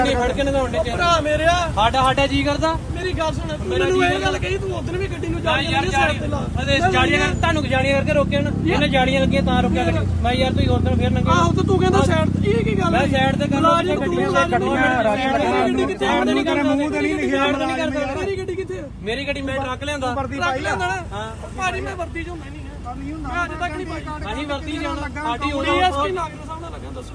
ਗੱਡੀ ਫੜ ਕੇ ਨਗਾਉਣ ਦੇ ਭਰਾ ਮੇਰਿਆ। ਸਾਡਾ ਸਾਡਾ ਜੀ ਕਰਦਾ। ਮੇਰੀ ਗੱਲ ਸੁਣ ਤੂੰ ਮੇਰਾ ਮੈਨੂੰ ਜੀ ਇਹ ਗੱਲ ਕਹੀ ਤੂੰ ਉਦੋਂ ਵੀ ਗੱਡੀ ਨੂੰ ਜਾ ਮੈਂ ਯਾਰ ਜਾੜੀ ਅਦੇ ਜਾੜੀਆਂ ਕਰ ਤੁਹਾਨੂੰ ਜਾੜੀਆਂ ਕਰਕੇ ਰੋਕਿਆ ਨਾ। ਇਹਨੇ ਜਾੜੀਆਂ ਲੱਗੀਆਂ ਤਾਂ ਰੋਕਿਆ ਗੱਡੀ। ਮੈਂ ਯਾਰ ਤੁਸੀਂ ਹੋਰ ਦਿਨ ਫੇਰ ਨੰਗੇ ਆਹੋ ਤੇ ਤੂੰ ਕਹਿੰਦਾ ਸਾਈਡ ਤੇ ਇਹ ਕੀ ਗੱਲ ਮੈਂ ਹੈ ਸਾਈਡ ਤੇ ਕਰ ਤੂੰ ਗੱਡੀਆਂ ਗੱਡੀਆਂ ਗੱਡੀ ਕਿੱਥੇ ਆਉਂਦੇ ਨਹੀਂ ਕਰਦਾ ਮੂੰਹ ਤੇ ਨਹੀਂ ਲਿਖਿਆ ਨਹੀਂ ਕਰਦਾ ਮੇਰੀ ਗੱਡੀ ਕਿੱਥੇ? ਮੇਰੀ ਗੱਡੀ ਮੈਂ ਟਰੱਕ ਲਿਆਂਦਾ। ਰੱਖ ਲੈਂਦਾ ਨਾ ਭਾਜੀ ਮੈਂ ਵਰਦੀ ਚ ਹੁੰਦਾ ਨਹੀਂ ਹੈ ਮੈਂ ਅੱਜ ਤੱਕ ਨਹੀਂ ਪਾਈ। ਅਸੀਂ ਵਰਤੀ ਜਾਣਾ ਸਾਡੀ ਉਹ ਡੀਐਸਪੀ ਨਾਗਰ ਸਾਹਿਬ ਨਾਲ ਲੱਗਾ ਦੱਸੋ।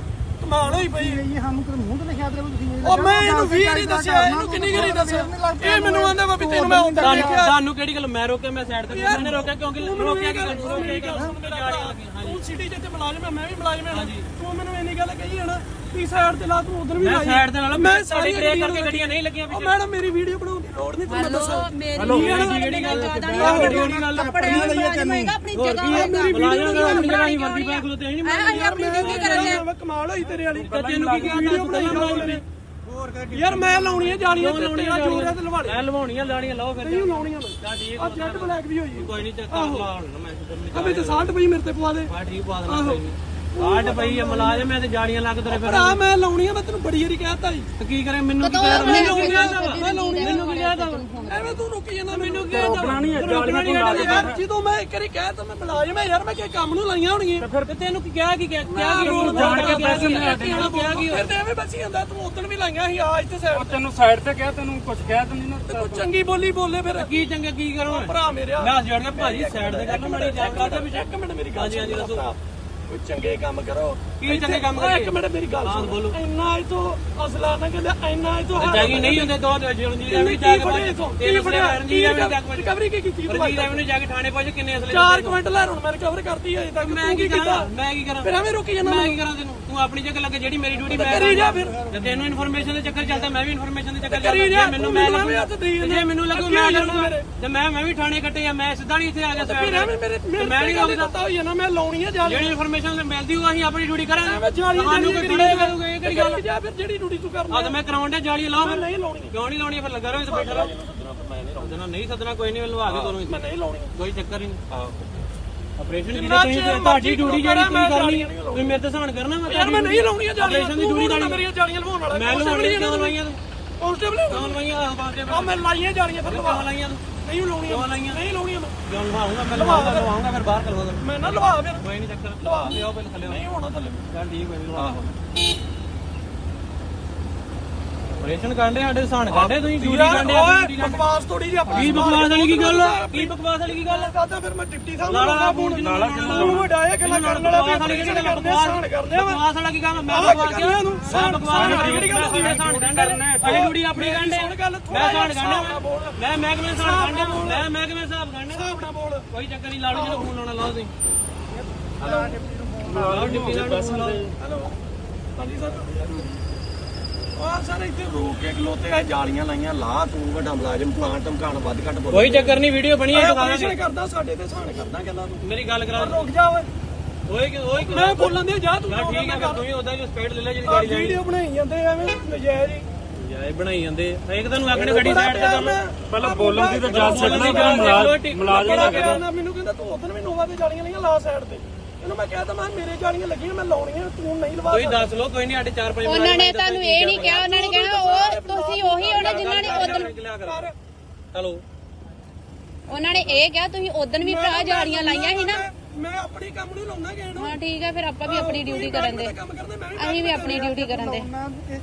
ਕਮਾਲ ਹੋਈ ਪਈ। ਇਹ ਸਾਨੂੰ ਕਿਤੇ ਮੂੰਹ ਤੇ ਲਿਖਿਆ ਤੇ ਤੁਸੀਂ ਉਹ ਮੈਂ ਇਹਨੂੰ ਵੀ ਨਹੀਂ ਦੱਸਿਆ ਇਹਨੂੰ ਕਿੰਨੀ ਗਰੀ ਦੱਸਿਆ। ਇਹ ਮੈਨੂੰ ਆਂਦਾ ਵਾ ਵੀ ਤੈਨੂੰ ਮੈਂ ਹੁੰਦਾ ਤੁਹਾਨੂੰ ਤੁਹਾਨੂੰ ਕਿਹੜੀ ਗੱਲ ਮੈਂ ਰੋਕਿਆ ਮੈਂ ਸਾਈਡ ਤੇ ਨਹੀਂ ਰੋਕਿਆ ਕਿਉਂਕਿ ਰੋਕਿਆ ਕਿ ਰੋਕਿਆ ਕਿ ਤੂੰ ਸਿਟੀ ਜਿੱਥੇ ਮੁਲਾਜ਼ਮ ਹੈ ਮੈਂ ਵੀ ਮੁਲਾਜ਼ਮ ਹਾਂ ਤੂੰ ਮੈਨੂੰ ਇੰਨੀ ਗੱਲ ਕਹੀ ਹੈ ਨਾ ਵੀ ਸਾਈਡ ਤੇ ਲਾ ਤੂੰ ਉਧਰ ਵੀ ਮੈਂ ਲਾਈ। ਸਾਈਡ ਤੇ ਨਾਲ ਮੈਂ ਮੈਂ ਸਾਡੀ ਬ੍ਰੇਕ ਕਰਕੇ ਗੱਡੀਆਂ ਨਹੀਂ ਲੱਗੀਆਂ ਉਹ ਮੈਡਮ ਮੇਰੀ ਵੀਡੀਓ ਬਣਾਉਣ ਦੀ ਲੋੜ ਨਹੀਂ ਤੁਹਾਨੂੰ ਦੱਸਾਂ। ਮੇਰੀ ਜਿਹੜੀ ਗੱਲ ਜਿਹੜੀ ਗੱਲ ਕੱਪੜੇ ਹੋਏਗਾ ਆਪਣੀ ਜਗ੍ਹਾ ਹੋਏਗਾ ਬੁਲਾਇਆ ਨਾ ਆਪਣੀ ਜਗ੍ਹਾ ਹੀ ਵਰਦੀ ਪਾ ਕੇ ਤੇ ਨਹੀਂ ਅਸੀਂ ਆਪਣੀ ਡਿਊਟੀ ਕਰਾਂਗੇ ਮੈਂ ਕਮਾਲ ਹੋਈ ਤੇਰੇ ਵਾਲੀ। ਤੈਨੂੰ ਕੀ ਕਿਹਾ ਵੀਡੀਓ ਯਾਰ ਮੈਂ ਲਾਉਣੀ ਹੈ ਜਾਲੀਆਂ ਤੇ ਤੇਰਾ ਜੋਰ ਹੈ ਤੇ ਲਵਾ ਲੈ ਮੈਂ ਲਵਾਉਣੀਆਂ ਲਾਣੀਆਂ ਲਾਓ ਫਿਰ ਨਹੀਂ ਲਾਉਣੀਆਂ ਮੈਂ। ਤਾਂ ਠੀਕ ਆ ਜੈਟ ਬਲੈਕ ਵੀ ਹੋਈ। ਹੈ ਕੋਈ ਨਹੀਂ ਚੱਕ ਲਾ ਹੁਣ ਮੈਂ ਅਬੇ ਤੇ 60 ਪਈ ਮੇਰੇ ਤੇ ਪਵਾ ਦੇ। ਨਹੀਂ ਠੀਕ ਪਾ ਦੇਣਾ। ਪਈ ਆ ਮਲਾਜਮ ਤੇ ਲੱਗ ਤੇਰੇ ਫਿਰ ਭਰਾ ਮੈਂ ਲਾਉਣੀ ਹੈ ਮੈਂ ਤੈਨੂੰ ਬੜੀ ਵਾਰੀ ਕਹਿਤਾ ਜੀ। ਤੇ ਕੀ ਕਰੇ ਮੈਨੂੰ ਕੀ ਕਦੋਂ ਕਹਿ ਮੈਂ ਮੈਨੂੰ ਕੀ ਲਾਉਣੀ ਕਹਿ ਮੈਂ ਲਾਉਣੀ ਮੈਨੂੰ ਕੀ ਕਹਿ ਤਾ ਐਵੇਂ ਤੂੰ ਰੁਕੀ ਜਾਂਦਾ ਮੈਨੂੰ ਕੀ ਬਣਾਣੀ ਹੈ ਜਾੜੀਆਂ ਤੋਂ ਲਾ ਯਾਰ ਜਦੋਂ ਮੈਂ ਇੱਕ ਵਾਰੀ ਕਹਿ ਤਾ ਮੈਂ ਮੁਲਾਜ਼ਮ ਹੈ ਯਾਰ ਮੈਂ ਕਿ ਕੰਮ ਨੂੰ ਲਾਈਆਂ ਹੋਣਗੀਆਂ ਫਿਰ ਤੇ ਤੈਨੂੰ ਕੀ ਕਿਹਾ ਕੀ ਕਿਹਾ? ਕਿਹਾ ਕੀ ਹੁਣ ਜਾਣ ਕੇ ਪੈਸੇ ਨਹੀਂ ਆਟੇ ਕਿਹਾ ਕੀ ਫਿਰ ਤੇ ਐਵੇਂ ਬਚੀ ਜਾਂਦਾ ਤੂੰ ਉਦੋਂ ਵੀ ਲਾਈਆਂ ਸੀ ਆ ਇੱਥੇ ਸਾਈਡ ਤੇ। ਤੈਨੂੰ ਸਾਈਡ ਤੇ ਕਿਹਾ ਤੈਨੂੰ ਕੁਝ ਕਹਿ ਦਿੰਦੀ ਨਾ। ਤੇ ਕੋਈ ਚੰਗੀ ਬੋਲੀ ਬੋਲੇ ਫਿਰ। ਕੀ ਚੰਗਾ ਕੀ ਕਰੂੰ? ਭਰਾ ਮੇਰਿਆ ਮੈਂ ਜੜ ਕੇ ਭਾਜੀ ਸਾਈਡ ਤੇ ਕਰਨਾ ਮਾੜੀ ਜਾ ਕਰਦਾ ਵੀ ਇੱਕ ਮਿੰਟ ਮੇਰੀ ਗੱਲ ਹਾਂਜੀ ਹਾਂਜੀ ਦੱਸੋ। ਕੋਈ ਚੰਗੇ ਕੰਮ ਕਰੋ। ਕੀ ਚੰਗੇ ਕੰਮ ਕਰੀਏ? ਇੱਕ ਮਿੰਟ ਮੇਰੀ ਗੱਲ ਹਾਂ, ਸੁਣ। ਬੋਲੋ। ਇੰਨਾ ਇਹ ਤੋਂ ਅਸਲਾ ਨਾ ਕਹਿੰਦੇ ਇੰਨਾ ਇਹ ਤੋਂ ਜਾਗੀ ਨਹੀਂ ਹੁੰਦੇ ਦੋ ਕਿੰਨੇ ਰੈਵਨਿਊ ਕੀ ਜਾ ਕੇ ਕੀ ਫੜਿਆ? ਰਣਜੀਤ ਰੈਵਨਿਊ ਜਾ ਕੇ ਰਿਕਵਰੀ ਕੀ ਕੀਤੀ ਰਣਜੀਤ ਰੈਵਨਿਊ ਜਾ ਕੇ ਥਾਣੇ ਪਹੁੰਚ ਕਿੰਨੇ ਅਸਲੇ 4 ਕੁਇੰਟਲ ਲੈ ਹੁਣ ਮੈਂ ਰਿਕਵਰ ਕਰਤੀ ਹੈ ਅਜੇ ਤੱਕ ਮੈਂ ਤੂੰ ਕੀ ਕੀਤਾ ਕਰਾਂ? ਮੈਂ ਕੀ ਕਰਾਂ? ਫਿਰ ਐਵੇਂ ਰੁਕੀ ਜਾਂਦਾ ਮੈਂ ਕੀ ਕਰਾਂ ਤੈਨੂੰ? ਤੂੰ ਆਪਣੀ ਜਗ੍ਹਾ ਲੱਗੇ ਜਿਹੜੀ ਮੇਰੀ ਡਿਊਟੀ ਮੈਂ ਕਰੀ ਜਾ ਫਿਰ। ਜੇ ਤੈਨੂੰ ਇਨਫੋਰਮੇਸ਼ਨ ਦੇ ਚੱਕਰ ਚੱਲਦਾ ਮੈਂ ਵੀ ਇਨਫੋਰਮੇਸ਼ਨ ਦੇ ਚੱਕਰ ਕਰੀ ਚੱਲਦਾ। ਜਾ, ਜੇ ਮੈਨੂੰ ਮੈਂ ਐਵੇਂ ਜਾਂਦਾ। ਜੇ ਮੈਨੂੰ ਲੱਗੂ ਮੈਂ ਆ ਜਾਣਾ ਲੱਗੂਗਾ। ਤੇ ਮੈਂ ਮੈਂ ਵੀ ਥਾਣੇ ਕੱਟੇ ਆ ਮੈਂ ਸਿੱਧਾ ਨਹੀਂ ਇੱਥੇ ਆ ਗਿਆ ਫਿਰ ਐਵੇਂ ਮੇਰੇ ਮੈਂ ਨਹੀਂ ਲੱਗਦਾ ਹੋਈ ਹੈ ਨਾ ਮੈਂ ਲਾਉਣੀ ਹੈ ਜਾਲੀ। ਜਿਹੜੀ ਇਨਫੋਰਮੇਸ਼ਨ ਮਿਲਦੀ ਉਹ ਅਸੀਂ ਆਪਣੀ ਡਿਊਟੀ ਕਰਾਂਗੇ। ਐਵੇਂ ਜਾਲੀ ਕੋਈ ਥੋੜੇ ਕਰੂਗੇ ਇਹ ਕਿਹੜੀ ਗੱਲ ਜਾ ਫਿਰ ਜਿਹੜੀ ਡਿਊਟੀ ਤੂੰ ਕਰਨਾ ਆ ਤਾਂ ਮੈਂ ਕਰਾਉਣ ਦੇ ਜਾਲੀ ਲਾਓ ਫਿਰ। ਨਹੀਂ ਲਾਉਣੀ। ਕਿਉਂ ਨਹੀਂ ਲਾਉਣੀ? ਫਿਰ ਲੱਗਾ ਰਹੋ ਇੱਥੇ ਬੈਠਾ ਰਹੋ। ਸੱਦਣਾ ਨਹੀਂ ਸੱਦਣਾ ਕੋਈ ਨਹੀਂ ਲਵਾ ਕੇ ਤੁਹਾਨੂੰ ਮੈਂ ਨਹੀਂ ਲਾਉਣੀ। ਕੋਈ ਚੱਕਰ ਨਹੀਂ। ਆਪਰੇਸ਼ਨ ਦੀ ਜਿੰਨਾ ਤੁਸੀਂ ਤੁਹਾਡੀ ਡਿਊਟੀ ਕਰਾਂ, ਜਿਹੜੀ ਤੁਸੀਂ ਕਰਨੀ ਤੁਸੀਂ ਮੇਰੇ ਤੇ ਸਹਾਨ ਕਰਨਾ ਮੈਂ ਯਾਰ ਮੈਂ ਨਹੀਂ ਲਾਉਣੀਆਂ ਜਾਲੀਆਂ ਆਪਰੇਸ਼ਨ ਦੀ ਡਿਊਟੀ ਮੇਰੀਆਂ ਜਾਲੀਆਂ ਲਵਾਉਣ ਵਾਲਾ। ਮੈਂ ਲਵਾਉਣੀ ਕਿਉਂ ਲਵਾਈਆਂ ਕਾਂਸਟੇਬਲ ਕਿਉਂ ਲਵਾਈਆਂ ਆਹ ਬਾਤੇ ਆ ਮੈਂ। ਲਾਈਆਂ ਜਾਲੀਆਂ ਫਿਰ ਲਵਾ। ਲਾਈਆਂ ਨਹੀਂ ਲਾਉਣੀਆਂ। ਕਿਉਂ ਲਾਈਆਂ? ਨਹੀਂ ਲਾਉਣੀਆਂ ਮੈਂ। ਕਿਉਂ ਲਵਾਉਂਗਾ ਮੈਂ ਲਵਾਉਂਗਾ ਲਵਾਉਂਗਾ ਫਿਰ ਬਾਹਰ ਕਰਵਾ ਮੈਂ ਨਾ ਲਵਾ ਫਿਰ। ਕੋਈ ਨਹੀਂ ਚੱਕਰ ਲਵਾ। ਲਿਆਓ ਪਹਿਲੇ ਥੱਲੇ ਨਹੀਂ ਹੋਣਾ ਥੱਲੇ। ਚੱਲ ਠੀਕ ਹੋਈ ਲਵਾ ਆਪਰੇਸ਼ਨ ਕਰਦੇ ਸਾਡੇ ਸਹਾਨ ਕਰਦੇ ਤੁਸੀਂ ਡਿਊਟੀ ਕਰਦੇ ਓਏ ਬਕਵਾਸ ਥੋੜੀ ਜਿਹੀ ਆਪਣੀ ਕੀ ਬਕਵਾਸ ਵਾਲੀ ਕੀ ਗੱਲ ਆ? ਕੀ ਬਕਵਾਸ ਵਾਲੀ ਕੀ ਗੱਲ ਆ? ਕਰਦਾ ਫਿਰ ਮੈਂ ਡਿਪਟੀ ਸਾਹਿਬ ਲਾਲਾ ਨੂੰ ਫੋਨ ਫੋਨ ਨਾਲਾ ਤੂੰ ਵੱਡਾ ਇਹ ਗੱਲਾਂ ਕਰਨ ਵਾਲਾ ਵੀ ਵਾਲੀ ਆਪਰੇਸ਼ਨ ਕਰਦੇ ਆ ਸਾਨ ਕਰਦੇ ਆ। ਬਕਵਾਸ ਵਾਲਾ ਕੀ ਕੰਮ ਮੈਂ ਬਕਵਾਸ ਕੀ ਕਰਨਾ ਇਹਨੂੰ? ਮੈਂ ਬਕਵਾਸ ਸਾਨ ਕਿਹੜੀ ਗੱਲ ਮੈਂ ਸਾਨ ਗੰਢੇ ਅਜੀ ਡਿਊਟੀ ਆਪਣੀ ਥੋੜ੍ਹਾ ਮੈਂ ਸਾਨ ਬੋਲ। ਮੈਂ ਮਹਿਕਮੇ ਸਾਨ ਗੰਢੇ ਮੈਂ ਮਹਿਕਮੇ ਸਾਹਿਬ ਗੰਢੇ ਆਪਣਾ ਬੋਲ। ਕੋਈ ਚੱਕਰ ਨਹੀਂ ਲਾੜੂ ਜਿਹੜਾ ਫੋਨ ਲਾਉਣਾ ਲਾਓ ਤੁਸੀਂ। ਲਾਓ। ਡਿਪਟੀ ਦਾ ਫੋਨ ਲਾਓ। ਹੈਲੋ। ਹਾਂਜੀ ਸਰ। ਆ ਸਰ ਇੱਥੇ ਰੋਕ ਕੇ ਖਲੋਤੇ ਆ ਜਾਲੀਆਂ ਲਾਈਆਂ ਲਾ ਤੂੰ ਵੱਡਾ ਮੁਲਾਜ਼ਮ ਪਲਾਂਟ ਧਮਕਾਣ ਵੱਧ ਘੱਟ ਬੋਲ ਕੋਈ ਚੱਕਰ ਨਹੀਂ ਵੀਡੀਓ ਬਣੀ ਹੈ ਦੁਕਾਨਾਂ ਤੇ ਕਰਦਾ ਸਾਡੇ ਤੇ ਸਾਨ ਕਰਦਾ ਗੱਲਾਂ ਤੂੰ ਮੇਰੀ ਗੱਲ ਕਰਾ ਰੁਕ ਜਾ ਓਏ। ਓਏ ਓਏ ਮੈਂ ਬੋਲਣ ਦੇ ਜਾ ਤੂੰ ਠੀਕ ਹੈ ਫਿਰ ਤੂੰ ਹੀ ਉਹਦਾ ਜੋ ਸਪੀਡ ਲੈ ਲੈ ਜਿਹੜੀ ਗਾੜੀ ਲੈਣੀ ਵੀਡੀਓ ਬਣਾਈ ਜਾਂਦੇ ਐਵੇਂ ਨਜਾਇਜ਼ ਹੀ। ਇਹ ਬਣਾਈ ਜਾਂਦੇ ਇੱਕ ਤੁਹਾਨੂੰ ਆਖਣੇ ਗੱਡੀ ਸਾਈਡ ਤੇ ਲਓ ਪਹਿਲਾਂ ਬੋਲਣ ਦੀ ਤਾਂ ਜਾ ਸਕਦਾ ਮੁਲਾਜ਼ਮ ਨਾਲ ਮੈਨੂੰ ਕਹਿੰਦਾ ਤੂੰ ਉਦੋਂ ਵੀ ਨੋਵਾ ਤੇ ਜਾਲੀਆਂ ਲਈਆਂ ਲਾ ਸਾਈਡ ਤੇ। ਇਹਨੂੰ ਮੈਂ ਕਹਿ ਤਾ ਮੈਂ ਮੇਰੇ ਜਾਲੀਆਂ ਲੱਗੀਆਂ ਮੈਂ ਲਾਉਣੀਆਂ ਤੂੰ ਨਹੀਂ ਲਵਾ ਕੋਈ ਦੱਸ ਲੋ ਕੋਈ ਨਹੀਂ ਸਾਡੇ 4-5 ਉਹਨਾਂ ਨੇ ਤੁਹਾਨੂੰ ਇਹ ਨਹੀਂ ਕਿਹਾ ਉਹਨਾਂ ਨੇ ਕਹਿਣਾ ਉਹ ਤੁਸੀਂ ਉਹੀ ਹੋਣਾ ਜਿਨ੍ਹਾਂ ਨੇ ਉਦੋਂ ਹਲੋ। ਉਹਨਾਂ ਨੇ ਇਹ ਕਿਹਾ ਤੁਸੀਂ ਉਦੋਂ ਵੀ ਭਰਾ ਜਾਲੀਆਂ ਲਾਈਆਂ ਸੀ ਨਾ। ਮੈਂ ਆਪਣੀ ਕੰਮ ਨੂੰ ਲਾਉਣਾ ਕਿਸੇ ਨੂੰ। ਹਾਂ ਠੀਕ ਹੈ ਫਿਰ ਆਪਾਂ ਵੀ ਆਪਣੀ ਡਿਊਟੀ ਕਰਨ ਦੇ। ਅਸੀਂ ਵੀ ਆਪਣੀ ਡਿਊਟੀ ਕਰਨ ਦੇ।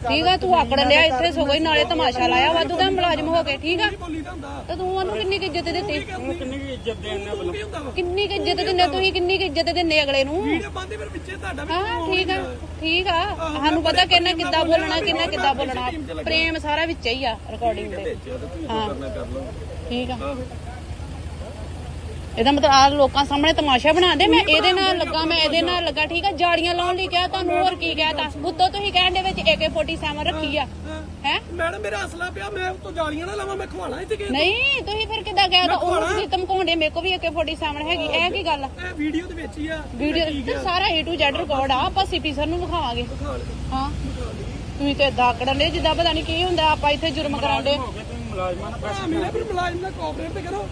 ਠੀਕ ਆ ਤੂੰ ਆਕੜ ਲਿਆ ਇੱਥੇ ਸਗੋਂ ਹੀ ਨਾਲੇ ਤਮਾਸ਼ਾ ਲਾਇਆ ਵਾਧੂ ਦਾ ਮੁਲਾਜ਼ਮ ਹੋ ਕੇ ਠੀਕ ਆ? ਬੋਲੀ ਤੇ ਤੂੰ ਉਹਨੂੰ ਕਿੰਨੀ ਕੁ ਇੱਜ਼ਤ ਦਿੱਤੀ? ਕਿੰਨੀ ਵੀ ਇੱਜ਼ਤ ਦੇਣ ਕੀ ਵਾ ਕਿੰਨੀ ਕੁ ਇੱਜ਼ਤ ਦਿੰਦੇ ਤੁਸੀਂ? ਕਿੰਨੀ ਕੁ ਇੱਜ਼ਤ ਦਿੰਦੇ ਅਗਲੇ ਨੂੰ? ਵੀਡੀਓ ਬੰਦੇ ਫਿਰ ਵਿੱਚੇ ਤੁਹਾਡਾ ਵੀ ਹਾਂ ਠੀਕ ਆ ਠੀਕ ਆ। ਸਾਨੂੰ ਪਤਾ ਕਿੰਨਾ ਕਿੱਦਾਂ ਬੋਲਣਾ ਕਿੰਨਾ ਕਿੱਦਾਂ ਬੋਲਣਾ। ਪ੍ਰੇਮ ਸਾਰਾ ਵਿੱਚ ਹੀ ਆ ਰਿਕਾਰਡਿੰਗ ਦੇ। ਹਾਂ। ਠੀਕ ਆ। ਇਹਦਾ ਮਤਲਬ ਆ ਲੋਕਾਂ ਸਾਹਮਣੇ ਤਮਾਸ਼ਾ ਬਣਾਉਂਦੇ ਮੈਂ ਇਹਦੇ ਨਾਲ ਲੱਗਾ ਮੈਂ ਇਹਦੇ ਨਾਲ ਲੱਗਾ ਠੀਕ ਆ? ਜਾੜੀਆਂ ਲਾਉਣ ਲਈ ਕਿਹਾ ਤੁਹਾਨੂੰ ਹੋਰ ਕੀ ਕਹਿਤਾ ਬੁੱਤੋ ਤੁਸੀਂ ਕਹਿਣ ਦੇ ਵਿੱਚ AK47 ਰੱਖੀ ਆ। ਹੈ ਮੈਡਮ ਮੇਰਾ ਅਸਲਾ ਪਿਆ ਮੈਂ ਉੱਤੋਂ ਜਾਲੀਆਂ ਨਾ ਲਾਵਾਂ ਮੈਂ ਖਵਾਣਾ ਇੱਥੇ ਕਿ ਨਹੀਂ ਤੁਸੀਂ ਫਿਰ ਕਿੱਦਾਂ ਗਿਆ ਤਾਂ ਉਹ ਤੁਸੀਂ ਧਮਕਾਉਂਦੇ ਮੇਰੇ ਕੋ ਵੀ AK47 ਹੈਗੀ ਇਹ ਕੀ ਗੱਲ ਆ? ਇਹ ਵੀਡੀਓ ਦੇ ਵਿੱਚ ਹੀ ਆ ਵੀਡੀਓ ਤੇ ਸਾਰਾ A to Z ਰਿਕਾਰਡ ਆ ਆਪਾਂ ਸੀਪੀ ਸਰ ਨੂੰ ਵਿਖਾਵਾਂਗੇ। ਹਾਂ। ਤੁਸੀਂ ਤੇ ਏਦਾਂ ਆਕੜਨ ਦੇ ਜਿੱਦਾਂ ਪਤਾ ਨਹੀਂ ਕੀ ਹੁੰਦਾ ਆਪਾਂ ਇੱਥੇ ਜੁਰਮ ਤੁਸੀਂ ਮੁਲਾਜ਼ਮਾਂ ਨਾਲ ਆ ਮੇਰੇ ਫਿਰ ਮੁਲਾਜ਼ਮ ਨਾਲ ਕੋਆਪਰੇਟ ਤੇ ਕਰੋ।